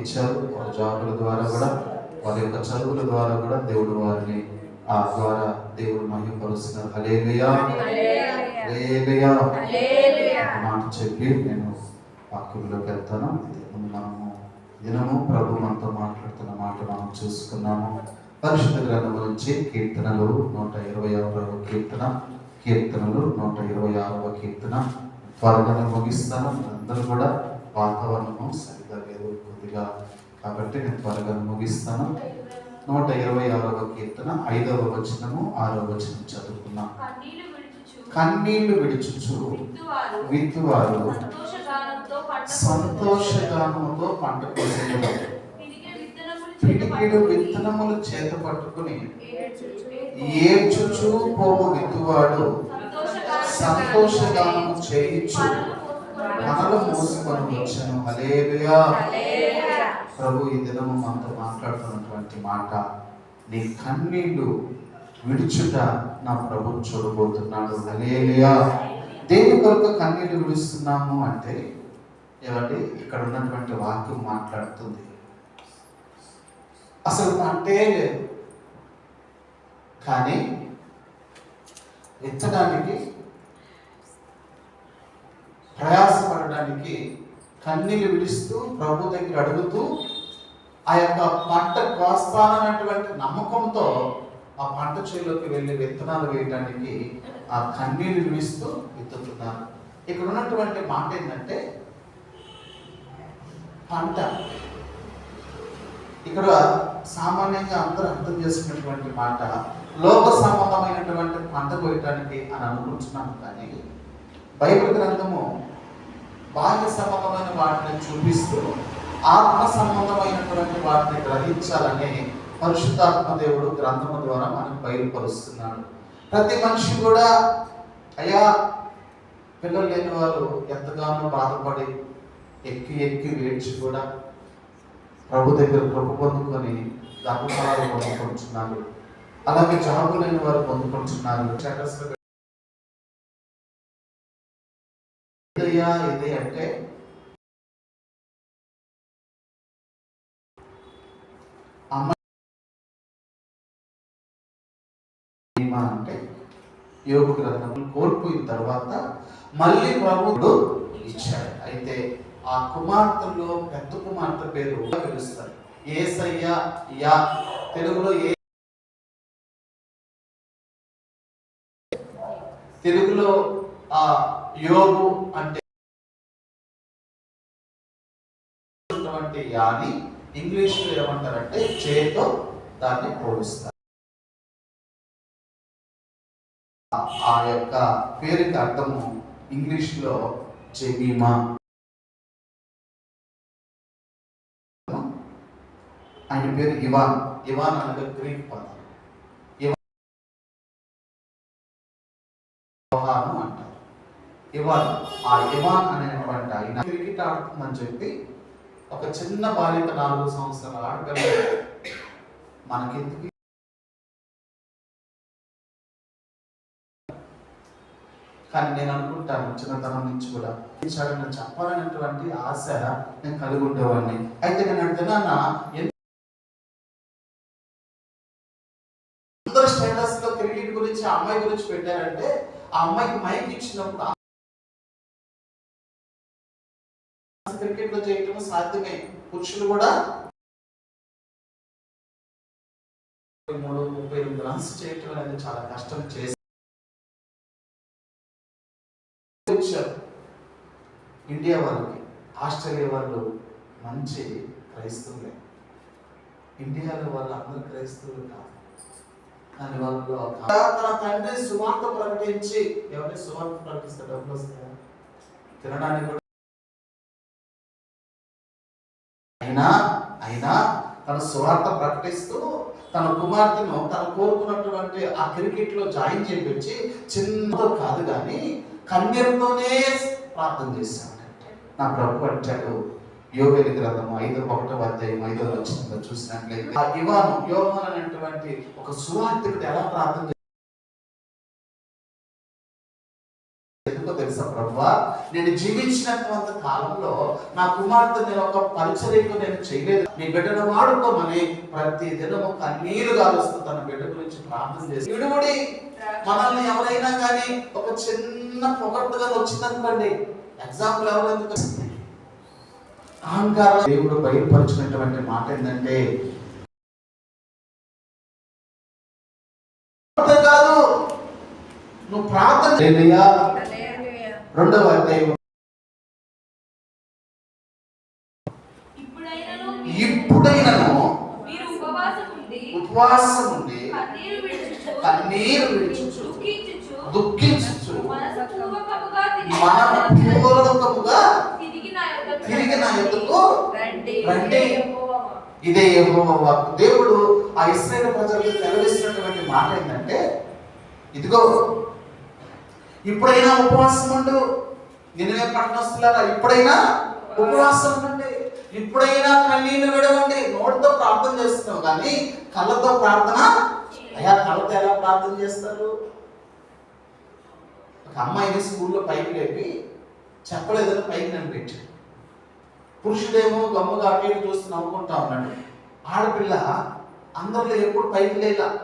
ఇచ్చారు. వారి జాబుల ద్వారా కూడా వారి యొక్క చదువుల ద్వారా కూడా దేవుడు వారిని ఆ ద్వారా దేవుడు మహిమపరుస్తున్నారు ఒక మాట చెప్పి నేను వాక్యంలోకి వెళ్తాను. మనము దినము ప్రభు మనతో మాట్లాడుతున్న మాట మనం చూసుకున్నాము. పరిశుద్ధ గ్రంథం నుంచి కీర్తనలు నూట ఇరవై ఆరవ కీర్తన కీర్తనలు నూట ఇరవై ఆరవ కీర్తన. త్వరగా ముగిస్తాను. అందరూ కూడా వాతావరణము సరిగా లేదు కొద్దిగా. కాబట్టి నేను త్వరగా ముగిస్తాను. నూట ఇరవై ఆరవ కీర్తన ఐదవ వచనము ఆరవ వచనం చదువుకున్నాం కన్నీళ్ళు విడుచుచు. విత్తువారు. సంతోషగానంతో పంట పిడికెడు విత్తనములు చేత పట్టుకుని. ఏడ్చుచు. పోవు విత్తువాడు. సంతోషగానము చేయించు. మనలు మోసుకొని వచ్చాను. ప్రభు ఈ దినము మనతో మాట్లాడుతున్నటువంటి మాట నీ కన్నీళ్ళు విడుచుట నా ప్రభు చూడబోతున్నాడు. హల్లెలూయా. దేని కొరకు కన్నీళ్ళు విడుస్తున్నాము అంటే ఏమండి ఇక్కడ ఉన్నటువంటి వాక్యం మాట్లాడుతుంది. అసలు అంటే లేదు. కానీ ఎత్తడానికి పడడానికి కన్నీళ్ళు విడుస్తూ ప్రభు దగ్గర అడుగుతూ ఆ యొక్క పంట కోస్తానన్నటువంటి నమ్మకంతో ఆ పంట చేలోకి వెళ్ళి విత్తనాలు వేయడానికి ఆ కన్నీళ్ళు విడుస్తూ విత్తుతున్నారు ఇక్కడ ఉన్నటువంటి మాట ఏంటంటే పంట. ఇక్కడ సామాన్యంగా అందరూ అర్థం చేసుకున్నటువంటి మాట లోక సంబంధమైనటువంటి పంట కోయటానికి అని అనుకుంటున్నాను కానీ బైబిల్ గ్రంథము బాల్య సంబంధమైన వాటిని చూపిస్తూ ఆత్మ సంబంధమైనటువంటి వాటిని గ్రహించాలని పరిశుద్ధాత్మ దేవుడు గ్రంథము ద్వారా మనకు బయలుపరుస్తున్నాడు. ప్రతి మనిషి కూడా అయ్యా పిల్లలు లేని వారు ఎంతగానో బాధపడి ఎక్కి ఎక్కి వేడ్చి కూడా ప్రభు దగ్గర కృప పొందుకొని గర్భఫలాలు పొందుకుంటున్నారు. అలాగే జాబు లేని వారు పొందుకుంటున్నారు. స్టేటస్ లో ఇది అంటే అమ్మ అంటే యోగ గ్రంథం కోల్పోయిన తర్వాత మళ్ళీ ప్రభుడు ఇచ్చాడు. అయితే ఆ కుమార్తెలో పెద్ద కుమార్తె పేరు పిలుస్తారు. ఏసయ్య యా తెలుగులో ఏ తెలుగులో ఆ యోగు అంటే ఉన్నటువంటి ఇంగ్లీష్లో ఇంగ్లీష్ ఏమంటారంటే చేతో దాన్ని పోలుస్తారు. ఆ- యొక్క పేరుకి అర్థము ఇంగ్లీష్లో జెమీమా ఆయన పేరు ఇవాన్. ఇవాన్ అనగా గ్రీక్ పదం. అంటారు. ఇవాన్ ఆ ఇవాన్ అనేటువంటి ఆయన క్రికెట్ ఆడుతుందని చెప్పి ఒక చిన్న బాలిక నాలుగు సంవత్సరాల ఆడపిల్ల. మనకెందుకు? కానీ నేను అనుకుంటాను చిన్నతనం నుంచి కూడా. ఇచ్చాడని చెప్పాలనేటువంటి ఆశ నేను కలిగి ఉండేవాడిని. అయితే నేను అంటున్నానా అందరు స్టేటస్లో క్రికెట్ గురించి ఆ అమ్మాయి గురించి పెట్టారంటే ఆ అమ్మాయికి మైక్ ఇచ్చినప్పుడు క్రికెట్లో చేయటం సాధ్యమే. పురుషులు కూడా మూడు ముప్పై ఎనిమిది రన్స్ చేయటం అనేది చాలా కష్టం చేసి ఇండియా వాళ్ళకి ఆస్ట్రేలియా వాళ్ళు మంచి క్రైస్తవులే. ఇండియాలో వాళ్ళు అందరు క్రైస్తవులు కాదు. దాని వాళ్ళు తన తండ్రి సువార్త ప్రకటించి ఎవరి సువార్త ప్రకటిస్తే డబ్బులు వస్తాయా? తినడానికి అయినా అయినా తన సువార్త ప్రకటిస్తూ తన కుమార్తెను తను కోరుకున్నటువంటి ఆ క్రికెట్లో జాయిన్ చేయించి చిన్నతో కాదు కానీ కన్యతోనే ప్రార్థన చేశాడంటే నా ప్రభు అంటాడు యోగలి గ్రంథం ఐదో ఒకటో అధ్యాయం ఐదో వచ్చిందో చూసినట్లయితే ఆ ఇవాను యోగం అనేటువంటి ఒక సువార్థకుడు ఎలా ప్రార్థన ఎందుకో తెలుసా ప్రభా? నేను జీవించినంత కాలంలో నా కుమార్తె నేను ఒక పరిచర్యకు నేను చేయలేదు. నీ బిడ్డను వాడుకోమని ప్రతి దినము కన్నీరు కాలుస్తూ తన బిడ్డ గురించి ప్రార్థన చేసి విడుముడి మనల్ని ఎవరైనా కానీ ఒక చిన్న పొగట్టుగా వచ్చిందనుకోండి ఎగ్జాంపుల్ ఎవరు ఎందుకు వస్తుంది? అహంకారం దేవుడు బయలుపరిచినటువంటి మాట ఏంటంటే కాదు. నువ్వు ప్రార్థన. రెండవ అధ్యాయం. ఇప్పుడైనను ఉపవాసం ఉండి కన్నీరు విడుచుచు కన్నీరు విడుచుచు దుఃఖించుచు దుఃఖించుచు మనసు పూర్వకముగా తిరిగి నా యొద్దకు రండి. ఇదే వాక్కు. దేవుడు ఆ ఇస్రాయేల్ ప్రజలకు తెలియజేసినటువంటి మాట ఏంటంటే ఇదిగో ఇప్పుడైనా ఉపవాసం ఉండు. నిన్ననే పట్టణస్తులారా ఇప్పుడైనా ఉపవాసం ఉండండి. ఇప్పుడైనా కన్నీళ్ళు విడవండి. నోటితో ప్రార్థన చేస్తున్నాం కానీ కళ్ళతో ప్రార్థన? అయ్యా కళ్ళతో ఎలా ప్రార్థన చేస్తారు? ఒక అమ్మాయిని స్కూల్లో పైకి లేపి చెప్పలేదని పైకి నడిపించాడు పురుషుడేమో గమ్ముగా అటు ఇటు చూస్తూ నవ్వుకుంటా ఉన్నాడు. ఆడపిల్ల అందరిలో ఎప్పుడు పైకి లేలా?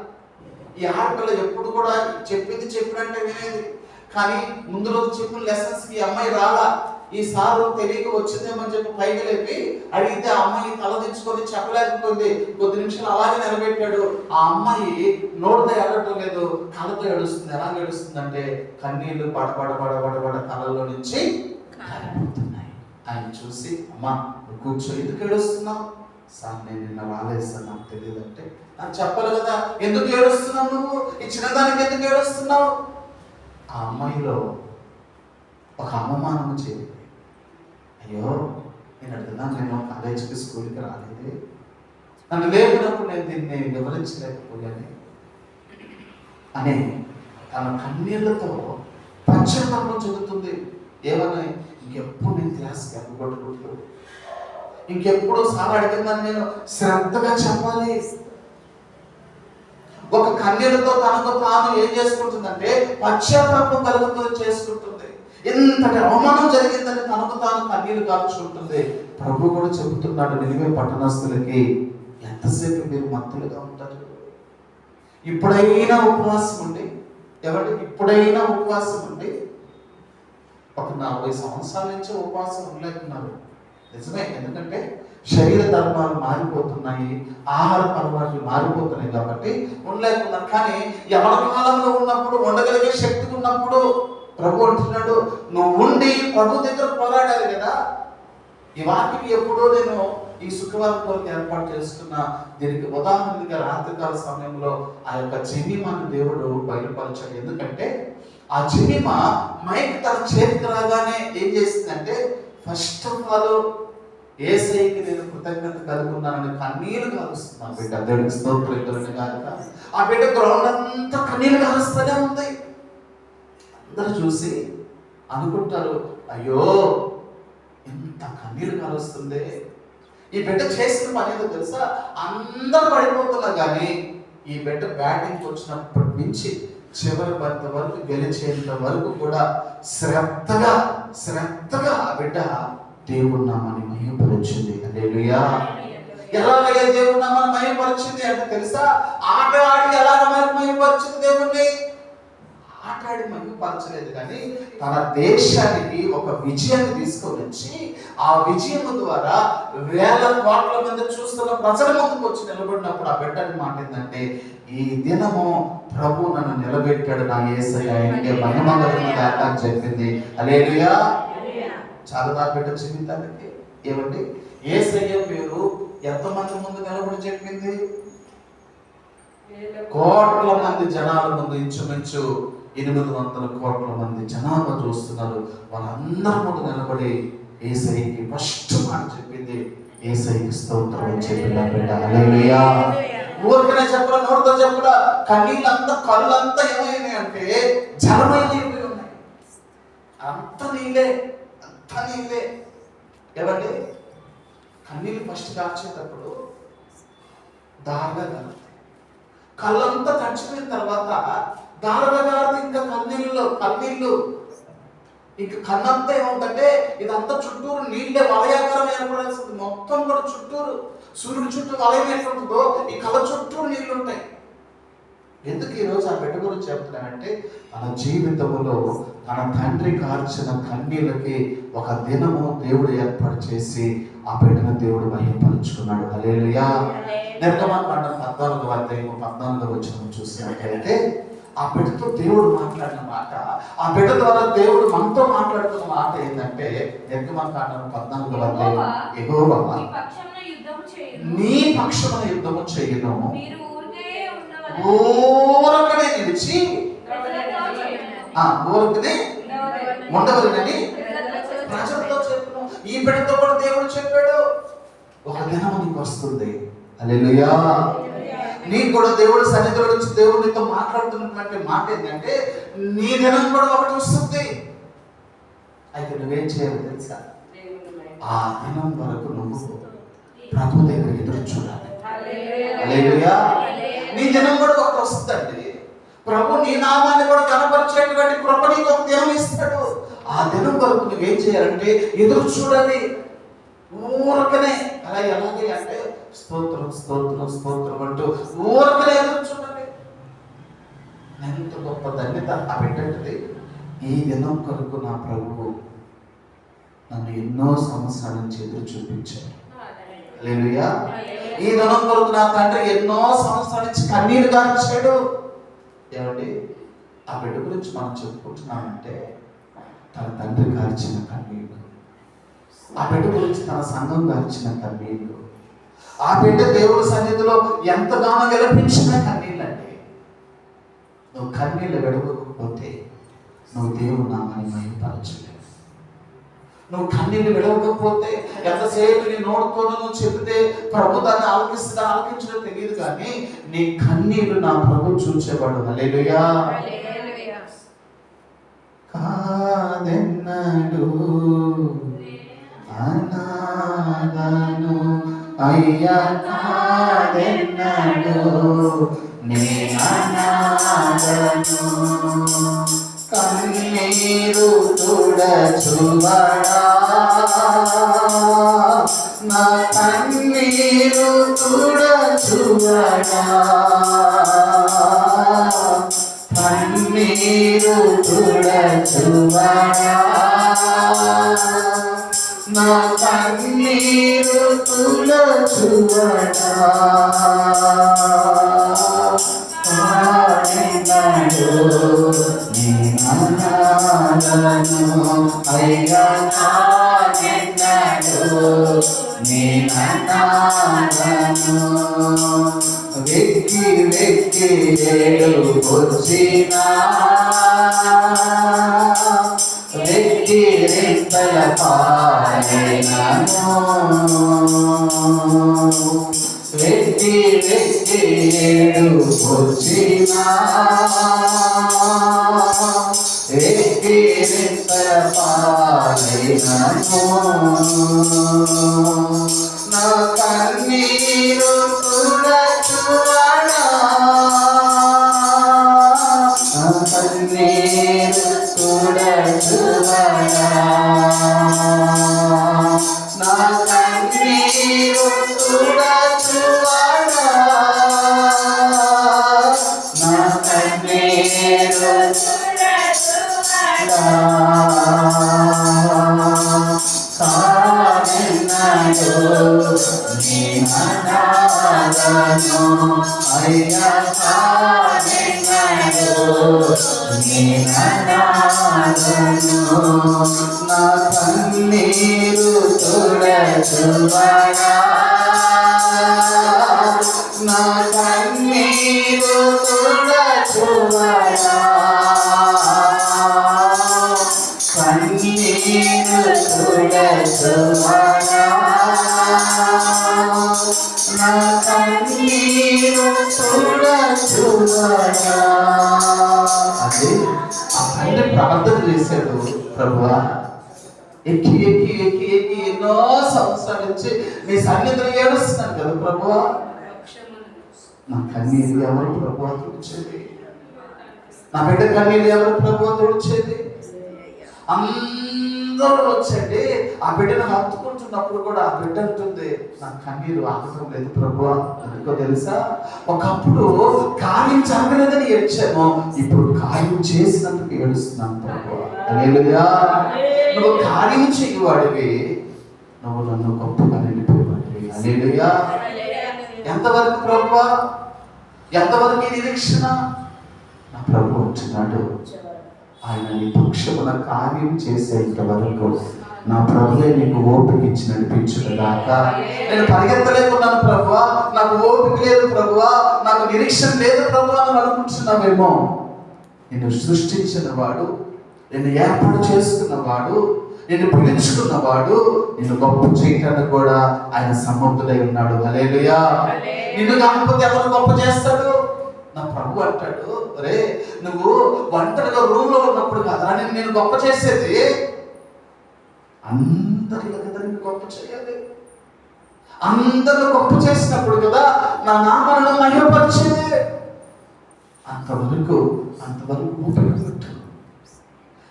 ఈ ఆడపిల్ల ఎప్పుడు కూడా చెప్పింది చెప్పినట్టే వినేది. కానీ ముందు రోజు చెప్పిన లెసన్స్కి ఈ అమ్మాయి రాలా? ఈ సారు తెలియక వచ్చిందేమని చెప్పి పైకి లేపి అడిగితే ఆ అమ్మాయి తల దించుకొని చెప్పలేకపోయింది. కొద్ది నిమిషాలు అలాగే నిలబెట్టాడు. ఆ అమ్మాయి నోటితో ఏడటం లేదు. కళ్ళతో ఏడుస్తుంది. ఎలా ఏడుస్తుంది అంటే కన్నీళ్ళు పడబడ పడబడ పడ కళ్ళలో నుంచి కారిపోతున్నాయి. ఆయన చూసి అమ్మా నువ్వు కూర్చో. ఎందుకు ఏడుస్తున్నావు? సార్ నేను నిన్న రాలేదు నాకు తెలియదు అంటే నాకు చెప్పాలి కదా. ఎందుకు ఏడుస్తున్నావు నువ్వు? ఈ చిన్నదానికి ఎందుకు ఏడుస్తున్నావు? ఆ అమ్మాయిలో ఒక అవమానం వచ్చేది అయ్యో నేను అడుగుతున్నాను నేను కాలేజీకి స్కూల్కి రాలేదు. నన్ను లేపినప్పుడు నేను దీన్ని వివరించలేకపోయాను. అని తన కన్నీళ్ళతో పశ్చాత్తాపం చెబుతుంది ఏమని ఇంకెప్పుడు నేను క్లాస్కి అవ్వకూడదు ఇంకెప్పుడు సార్ అడిగిందని నేను శ్రద్ధగా చెప్పాలి. ఒక కన్యలతో తనకు తాను ఏం చేసుకుంటుందంటే పశ్చాత్తాపం కలుగుతూ చేసుకుంటుంది. ఇంతటి అవమానం జరిగిందని తనకు తాను కన్నీళ్ళు కాల్చుకుంటుంది ప్రభు కూడా చెబుతున్నాడు నిలివే పట్టణస్తులకి ఎంతసేపు మీరు మత్తులుగా ఉంటారు? ఇప్పుడైనా ఉపవాసం ఉండి ఎవరి? ఇప్పుడైనా ఉపవాసం ఉండి ఒక నలభై సంవత్సరాల నుంచి ఉపవాసం ఉండలేకున్నారు నిజమే. ఎందుకంటే శరీర ధర్మాలు మారిపోతున్నాయి ఆహార అలవాట్లు మారిపోతున్నాయి కాబట్టి ఉండలేకున్నారు కానీ ఎవరి కాలంలో ఉన్నప్పుడు ఉండగలిగే శక్తి ఉన్నప్పుడు ప్రభు అంటున్నాడు నువ్వు ఉండి ప్రభు దగ్గర పోరాడాలి కదా. ఈ వాటికి ఎప్పుడో నేను ఈ శుక్రవారం కొరకు ఏర్పాటు చేసుకున్న దీనికి ఉదాహరణగా రాత్రికాల సమయంలో ఆ యొక్క జమీమాను దేవుడు బయలుపరచాడు. ఎందుకంటే ఆ జమీమా మైక్ తన చేతికి రాగానే ఏం చేసిందంటే ఫస్ట్ ఆఫ్ ఆల్ ఏసైకి నేను కృతజ్ఞత కలుగున్నానని కన్నీరు కాలుస్తున్నాను బిడ్డ దేవుడికి స్తోత్రులని కాక ఆ బిడ్డ గ్రౌండ్ అంతా కన్నీరు కాలుస్తూనే ఉంది. అందరూ చూసి అనుకుంటారు అయ్యో ఎంత కన్నీరు కాలుస్తుంది ఈ బిడ్డ చేసిన పని ఏదో తెలుసా? అందరూ పడిపోతున్నా కానీ ఈ బిడ్డ బ్యాటింగ్ వచ్చినప్పటి నుంచి చివరి బంత వరకు గెలిచేంత వరకు కూడా శ్రద్ధగా శ్రద్ధగా ఆ బిడ్డ దేవుడు నామాన్ని మహిమపరిచింది. అదేలుయా ఎలాగైతే దేవుడు నామాన్ని మహిమపరిచింది అంటే తెలుసా? ఆట ఆడి ఎలాగ మరి మహిమపరిచింది దేవుణ్ణి? ఆటాడి మహిమపరచలేదు కానీ తన దేశానికి ఒక విజయాన్ని తీసుకొని వచ్చి ఆ విజయం ద్వారా వేల కోట్ల మంది చూస్తున్న ప్రజల ముందుకు వచ్చి నిలబడినప్పుడు ఆ బిడ్డని మాట ఏంటంటే ఈ దినము ప్రభు నన్ను నిలబెట్టాడు నా ఏసై ఆయనకే మహిమంగా అని చెప్పింది. అలేలుయా చాలా నా బిడ్డ జీవితానికి ఏమండి? ఏసయ్య పేరు ఎంతమంది ముందు నిలబడి చెప్పింది? కోట్ల మంది జనాల ముందు ఇంచుమించు ఎనిమిది వందల కోట్ల మంది జనాభా చూస్తున్నారు. వాళ్ళందరి ముందు నిలబడి ఏసైకి ఫస్ట్ మాట చెప్పింది ఏసైకి స్తోత్రం అని చెప్పింది ఆ బిడ్డ. హల్లెలూయా. ఊరికనే చెప్పరా నోటితో చెప్పరా? కన్నీళ్ళంతా కళ్ళంతా ఏమైనాయి అంటే జలమైపోయి ఉన్నాయి. అంత నీళ్ళే. కన్నీళ్ళే. నీళ్ళే ఏమండి కన్నీళ్ళు ఫస్ట్ దాచేటప్పుడు దారుగా కలుగుతాయి కళ్ళంతా తడిచిపోయిన తర్వాత దారుగా కాదు ఇంకా కన్నీళ్ళు కన్నీళ్ళు. ఇక కన్నంతా ఏముందంటే ఇదంతా చుట్టూరు నీళ్ళే వలయాకారం ఏర్పడాల్సింది. మొత్తం కూడా చుట్టూరు సూర్యుడు చుట్టూ వలయం ఎట్లుంటుందో ఈ కళ్ళ చుట్టూ నీళ్ళు ఉంటాయి ఎందుకు ఈరోజు ఆ బిడ్డ గురించి చెప్తున్నానంటే మన జీవితంలో తన తండ్రి కార్చిన కన్నీళ్ళకి ఒక దినము దేవుడు ఏర్పాటు చేసి ఆ బిడ్డను దేవుడు మహిమపరుచుకున్నాడు హల్లెలూయా నిర్గమాకాండం పద్నాలుగు అధ్యాయం పద్నాలుగు వచ్చిన చూసినట్లయితే ఆ బిడ్డతో దేవుడు మాట్లాడిన మాట ఆ బిడ్డ ద్వారా దేవుడు మనతో మాట్లాడుతున్న మాట ఏంటంటే నిర్గమాకాండం పద్నాలుగు అధ్యాయం చేయును. నీ పక్షమున యుద్ధము చేయను. ఊరకనే నిలిచి ఊరకనే ఉండవలనని ప్రజలతో చెప్పను ఈ బిడ్డతో కూడా దేవుడు చెప్పాడు. ఒక దినం నీకు వస్తుంది. హల్లెలూయా. నీకు కూడా దేవుడి సన్నిధిలో నుంచి దేవుడు నీతో మాట్లాడుతున్నటువంటి మాట ఏంటంటే నీ దినం కూడా ఒకటి వస్తుంది. అయితే నువ్వేం చేయాలి తెలుసా? ఆ దినం వరకు నువ్వు ప్రభు దగ్గర ఎదురు చూడాలి. నీ దినం కూడా ఒకటి వస్తుందండి. ప్రభు నీ నామాన్ని కూడా కనపరిచేటువంటి కృప నీకు ఒక దినం ఇస్తాడు ఆ దినం వరకు నువ్వేం చేయాలంటే ఎదురు చూడాలి ఊరకనే అలా ఎలాగే అంటే స్తోత్రం స్తోత్రం స్తోత్రం అంటూ ఊరకనే ఎదురు చూడాలి ఎంత గొప్ప ధన్యత ఆ బిడ్డది ఈ దినం కొరకు నా ప్రభువు నన్ను ఎన్నో సంవత్సరాల నుంచి ఎదురు చూపించాడు. ఈ దినం కొరకు నా తండ్రి ఎన్నో సంవత్సరాల నుంచి కన్నీరు గార్చాడు. ఏమండి ఆ బిడ్డ గురించి మనం చెప్పుకుంటున్నామంటే తన తండ్రి గార్చిన కన్నీళ్ళు ఆ బిడ్డ గురించి తన సంఘం గార్చిన కన్నీళ్ళు ఆ బిడ్డ దేవుడి సన్నిధిలో ఎంతగానో విలపించిన కన్నీళ్ళండి. నువ్వు కన్నీళ్ళు వెడగకపోతే నువ్వు దేవుడు నామని మహిమపరచలేవు. నువ్వు కన్నీళ్ళు విడవకపోతే ఎంతసేపు నీ నోడుతోనూ నువ్వు చెబితే ప్రభు దాన్ని ఆలకిస్తుందా ఆలకించడం తెలియదు కానీ నీ కన్నీళ్ళు నా ప్రభు చూసేవాడు హల్లెలూయా. కాదెన్నడు అనాదను అయ్యా కాదెన్నడు నేననాదను కన్నీరు తుడచువడా? నా కన్నీరు తుడచువడా? కన్నీరు తుడచువడా? నా కన్నీరు తుడచువడా? వెక్కి వెక్కి ఏడు వచ్చినా వెక్కి రెక్కల పాయనను వెతి వెతి ఏడు వచ్చినా. వెక్కి రెక్కల పాయనను నా కన్నీరు నా కన్నీరు తుడచువడా వచ్చి నీ సన్నిధిలో ఏడుస్తున్నాను కదా ప్రభు. నా కన్నీరు ఎవరు ప్రభువా తుడిచేది? నా బిడ్డ కన్నీరు ఎవరు ప్రభువా తుడిచేది? అందరూ వచ్చండి. ఆ బిడ్డను హత్తుకుంటున్నప్పుడు కూడా ఆ బిడ్డ అంటుంది నా కన్నీరు ఆగటం లేదు ప్రభు. ఎందుకో తెలుసా? ఒకప్పుడు కార్యం జరగలేదని ఏడ్చాము. ఇప్పుడు కార్యం చేసినందుకు ఏడుస్తున్నాను ప్రభు. హల్లెలూయా. నువ్వు కార్యం చేయవాడివి. నువ్వు నన్ను హల్లెలూయా. ఎంతవరకు ప్రభు? ఎంతవరకు నిరీక్షణ? నా ప్రభు వచ్చినాడు ఆయన నీ పక్షమున కార్యం చేసేంత వరకు నా ప్రభువే నీకు ఓపిక ఇచ్చి నడిపించును గాక. నేను పరిగెత్తలేకున్నాను ప్రభువా నాకు ఓపిక లేదు ప్రభువా నాకు నిరీక్షణ లేదు ప్రభువా అని అనుకుంటున్నావేమో. నిన్ను సృష్టించిన వాడు నిన్ను ఏర్పాటు చేసుకున్నవాడు నిన్ను పిలుచుకున్నవాడు నిన్ను గొప్ప చేయటానికి కూడా ఆయన సమర్థుడై ఉన్నాడు. హల్లెలూయా. నిన్ను కాకపోతే ఎవరు గొప్ప చేస్తాడు నా ప్రభు అంటాడు రే నువ్వు ఒంటరిగా రూమ్లో ఉన్నప్పుడు కదా నేను నేను గొప్ప చేసేది. అందరిలో కదా నిన్ను గొప్ప చేయాలి. అందరిలో గొప్ప చేసినప్పుడు కదా నా నామాలను మహిమపరిచేది. అంతవరకు అంతవరకు ఊపిరి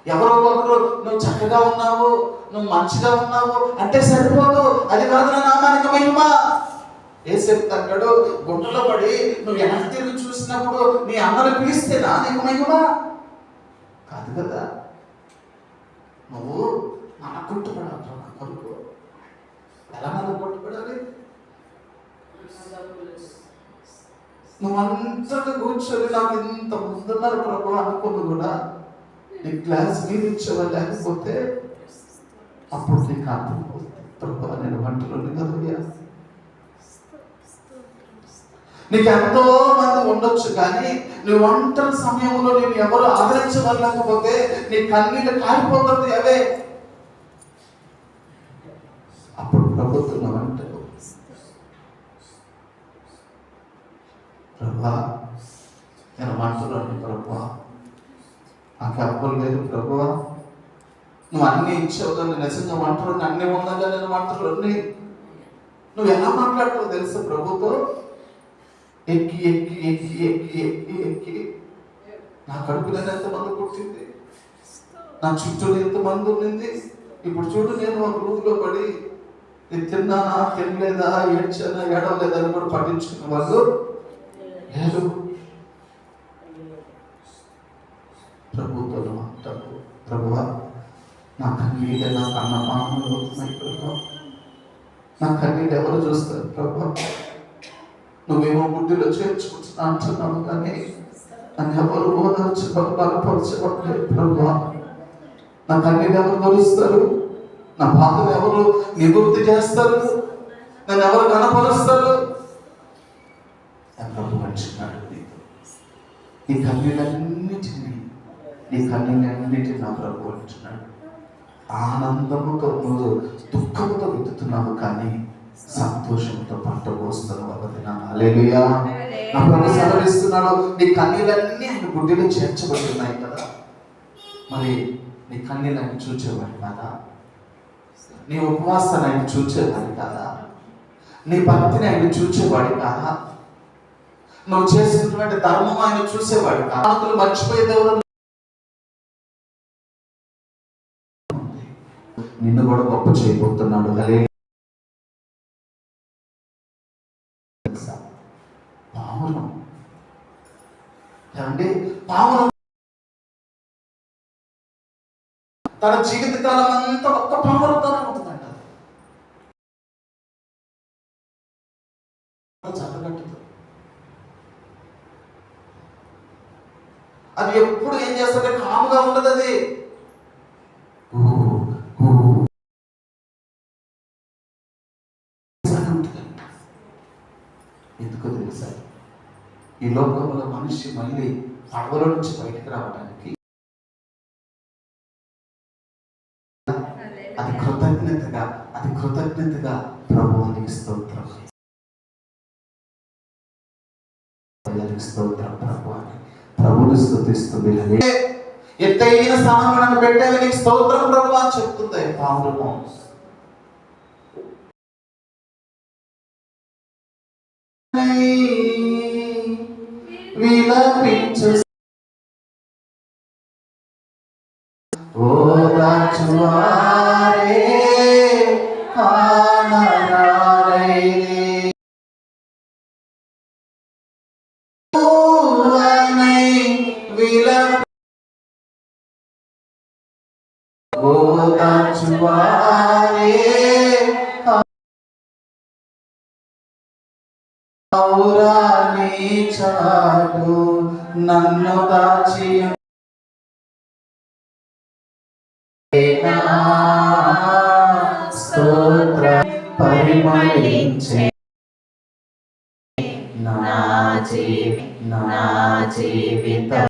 ఎవరో ఒకరు నువ్వు చక్కగా ఉన్నావు నువ్వు మంచిగా ఉన్నావు అంటే సరిపోదు అది కాదు నా నామానికి మహిమ. ఏసేపు చెప్తాడు గుంటలో పడి నువ్వు వెనక్కి తిరిగి చూసినప్పుడు నీ అమ్మను పిలిస్తే నా నీకు మహిమ. కాదు కదా నువ్వు మన కొట్టుపడాలి నా కొరకు ఎలా మనం కొట్టుపడాలి నువ్వు కూర్చొని నాకు ఇంత ముందున్నారు ప్రభు అనుకుంది కూడా నీ క్లాస్ మీరు ఇచ్చేవా లేకపోతే అప్పుడు నీకు అర్థమవుతుంది ప్రభు నేను వంటలు కదయ్యా నీకు ఎంతో మంది ఉండొచ్చు కానీ నీ ఒంటరి సమయంలో నేను ఎవరు ఆదరించగలకపోతే నీ కన్నీళ్ళు కారిపోతుంది అవే. అప్పుడు ప్రభుత్వం అంటారు ప్రభా నేను వంటలోని ప్రభా నాకు అప్పులు లేదు ప్రభువా నువ్వు అన్నీ ఇచ్చావు కానీ నిజంగా వంటలు అన్నీ ఉండగా నేను వంటలు నువ్వు ఎలా మాట్లాడుతావు తెలుసు ప్రభుతో? ఎక్కి ఎక్కి ఎక్కి ఎక్కి ఎక్కి ఎక్కి. నా కడుపులో ఎంతమంది పుట్టింది? నా చుట్టూ ఎంతమంది ఉండింది ఇప్పుడు చూడు నేను ఒక రూమ్లో పడి నేను తిన్నానా తినలేదా ఏడ్చానా ఏడవలేదా అని కూడా పట్టించుకున్న వాళ్ళు లేదు ప్రభుతో అంటారు ప్రభువా నా కన్నీళ్ళు నా కన్నపాములు అవుతున్నాయి ప్రభా. నా కన్నీళ్ళు ఎవరు చూస్తారు ప్రభా? నువ్వేమో బుద్ధిలో చేర్చుకుంటున్నా అంటున్నావు కానీ నన్ను ఎవరు ఓదార్చి బలపరచబడలేదు ప్రభా. నా కన్నీళ్ళు ఎవరు భరుస్తారు? నా బాధలు ఎవరు నివృత్తి చేస్తారు? నన్ను ఎవరు కనపరుస్తారు నా ప్రభు అంటున్నాడు నీతో నీ కన్నీళ్ళన్నిటినీ నీ కన్నీళ్ళన్నిటిని నా ప్రభు అంటున్నాడు ఆనందముతో నువ్వు దుఃఖంతో వెతుకుతున్నావు కానీ సంతోషంతో పంట అవ్వదినా అలేలుయా నా ప్రభు సెలవిస్తున్నాడు. నీ కన్నీళ్ళన్నీ ఆయన గుడ్డిలో చేర్చబడుతున్నాయి కదా. మరి నీ కన్నీళ్ళు ఆయన చూచేవాడు కాదా? నీ ఉపవాసాన్ని ఆయన చూచేవాడు కాదా? నీ భక్తిని ఆయన చూచేవాడు కాదా? నువ్వు చేసినటువంటి ధర్మం ఆయన చూసేవాడు కాకులు మర్చిపోయే నిన్ను కూడా గొప్ప చేయబోతున్నాడు. అలే పావురం. ఏమండి? పావురం. తన జీవితకాలం అంతా ఒక్క పావురంతోనే ఉంటుందంట. చక్కగట్టదు అది ఎప్పుడు ఏం చేస్తుంది కాముగా ఉండదు అది. ఈ లోకంలో మనిషి మళ్ళీ పడవలో నుంచి బయటకు రావడానికి అది కృతజ్ఞతగా అది కృతజ్ఞతగా ప్రభువునికి స్తోత్రం. స్తోత్రం ప్రభుని ఎత్తైన స్థానంలో నన్ను నీకు స్తోత్రం ప్రభు అని చెప్తుంది పాములము We love winter. Oh, that's why. నన్ను దాచి